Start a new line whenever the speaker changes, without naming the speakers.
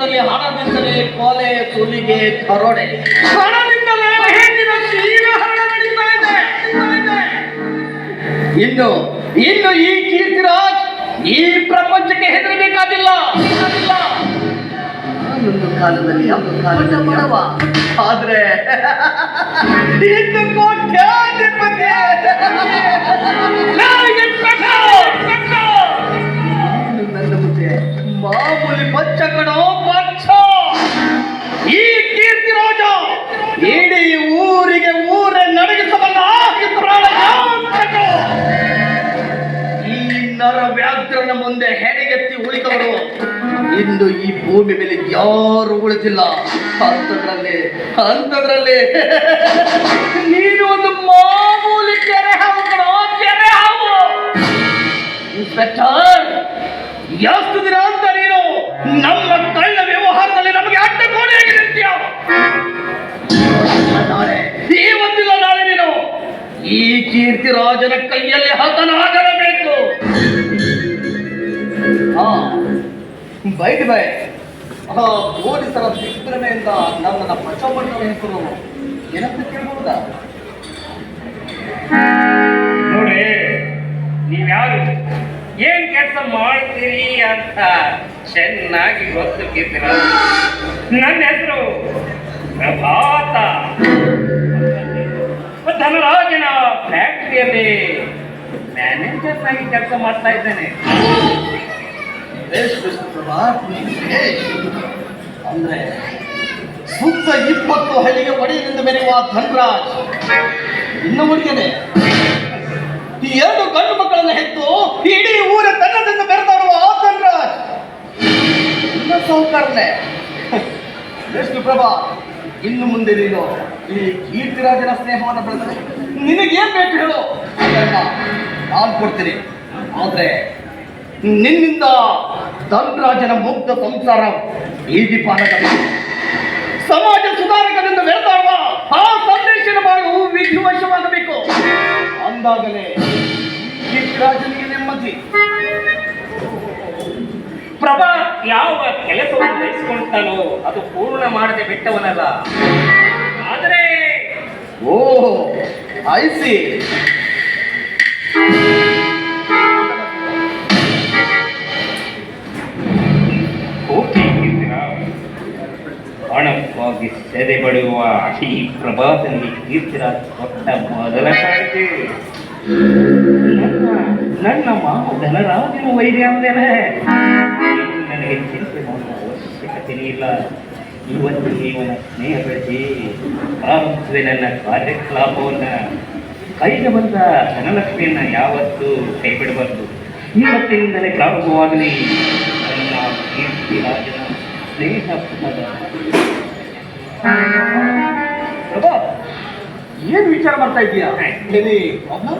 ಸಾಮ್ರಾಜ್ಯದಲ್ಲಿ ಹಣದಿಂದಲೇ ಕೊಲೆ ಸುಲಿಗೆ ದರೋಡೆ ಹಣದಿಂದಲೇ ಹೆಣ್ಣಿನ ನಡೀತಾ ಇದೆ. ಇನ್ನು ಇನ್ನು ಈ ಕೀರ್ತಿರಾಜ್ ಈ ಪ್ರಪಂಚಕ್ಕೆ ಹೆದರಬೇಕಾಗಿಲ್ಲ. ಒಂದು ಕಾಲದಲ್ಲಿ ಒಂದು ಕಾಲದಲ್ಲಿ ಬಡವ ಆದ್ರೆ ಇನ್ನು ಕೋಟ್ಯಾಧಿಪತಿ ಮುಂದೆ ಹೆಡೆಗೆತ್ತಿ ಉಳಿದವರು ಇಂದು ಈ ಭೂಮಿ ಮೇಲೆ ಯಾರು ಉಳಿದಿಲ್ಲ. ಅಂಥದ್ರಲ್ಲಿ ಅಂಥದ್ರಲ್ಲಿ ನೀನು ಒಂದು ಮಾಮೂಲಿ ಕೆರೆ ಹಾವು ಕೆರೆ ಇನ್ಸ್ಪೆಕ್ಟರ್, ಎಷ್ಟು ದಿನ ಅಂತ ನೀನು ನಮ್ಮ ಕಳ್ಳ ವ್ಯವಹಾರದಲ್ಲಿ ನಮಗೆ ಅಡ್ಡ ಕೋಣೆ ಈ ಒಂದಿಲ್ಲ ನಾಳೆ ನೀನು. ಈ ಕೀರ್ತಿ ರಾಜನ ಕೈಯಲ್ಲಿ ಹತನಾಗಲೇಬೇಕು. Byte by. ಪೊಲೀಸರ ದಿಗ್ಭ್ರಮೆಯಿಂದ ನನ್ನನ್ನು ಬಚಾವಣೆ ಹೆಸರು ಏನಂತ ಕೇಳ್ಬಹುದಾ
ನೋಡಿ ನೀವ್ಯಾರು ಏನ್ ಕೆಲಸ ಮಾಡ್ತೀರಿ ಅಂತ ಚೆನ್ನಾಗಿ ಗೊತ್ತಿದ್ದೀರ ನನ್ನ ಹೆಸರು ಪ್ರಭಾತ. ಧನರಾಜನ ಫ್ಯಾಕ್ಟ್ರಿಯಲ್ಲಿ ಮ್ಯಾನೇಜರ್ ಆಗಿ ಕೆಲಸ ಮಾಡ್ತಾ ಇದ್ದೇನೆ.
ಅಂದ್ರೆ ಸುತ್ತ ಇಪ್ಪತ್ತು ಹಳ್ಳಿಗೆ ಒಡೆಯದಿಂದ ಮೆರೆಯುವ ಧನ್ರಾಜ್. ಇನ್ನು ಹುಡುಗನೆ ಈ ಎರಡು ಗಂಡು ಮಕ್ಕಳನ್ನು ಹೆತ್ತು ಇಡೀ ಊರ ತನ್ನದಿಂದ ಬೆರೆದಾಡುವ ಆ ಧನ್ರಾಜ್. ಇನ್ನ ಸಾಹುಕಾರನೆ ಎಷ್ಟು ಪ್ರಭಾ, ಇನ್ನು ಮುಂದೆ ನೀನು ಈ ಕೀರ್ತಿರಾಜನ ಸ್ನೇಹವನ್ನು ಬೆಳೆದರೆ ನಿನಗೇನ್ ಬೇಕು ಹೇಳು. ನಾನು ಕೊಡ್ತೀನಿ. ಆದ್ರೆ ನಿನ್ನಿಂದ ಧನ್ರಾಜನ ಮುಕ್ತ ಸಂಸಾರ ಈಗಿ ಪಾನದ ಸಮಾಜ ಸುಧಾರಕರಿಂದ ಬೆಳೆದಾಡುವ ಆ ಸಂದೇಶನ ಬಾಳು ವಿಧಿವಶವಾಗಬೇಕು. ಅಂದಾಗಲೇ ರಾಜನಿಗೆ ನೆಮ್ಮದಿ.
ಪ್ರಭಾ ಯಾವ ಕೆಲಸವನ್ನು ವಹಿಸಿಕೊಳ್ತಾನೋ ಅದು ಪೂರ್ಣ ಮಾಡದೆ ಬಿಟ್ಟವನಲ್ಲ. ಆದರೆ
ಓ ಐಸಿ
ಹಣಕ್ಕಾಗಿ ಪಡೆಯುವ ಈ ಪ್ರಭಾತದಲ್ಲಿ ಕೀರ್ತಿರಾಜ್ ಕೊಟ್ಟ ಮೊದಲ ಕಾಣಿಕೆ ನನ್ನ ನನ್ನ ಮಾವ ಧನರಾಜನ ವೈರ್ಯ ಅಂದೇನೆ? ನನಗೆ ಚಿಂತೆ ಮಾಡುವ ಅವಶ್ಯಕತೆ ಇಲ್ಲ. ಇವತ್ತು ಇವನ ಸ್ನೇಹ ಬೆಳೆಸಿ ಪ್ರಾರಂಭಿಸುವೆ ನನ್ನ ಕಾರ್ಯಕಲಾಪವನ್ನು. ಕೈಗೆ ಬಂದ ಧನಲಕ್ಷ್ಮಿಯನ್ನು ಯಾವತ್ತೂ ಕೈ ಬಿಡಬಾರ್ದು ಇವತ್ತಿನಿಂದಲೇ ಪ್ರಾರಂಭವಾಗಲಿ. ನನ್ನ ಕೀರ್ತಿರಾಜನ ಸ್ನೇಹ
ಏನ್ ವಿಚಾರ ಮಾಡ್ತಾ ಇದೀಯಾ. Any problem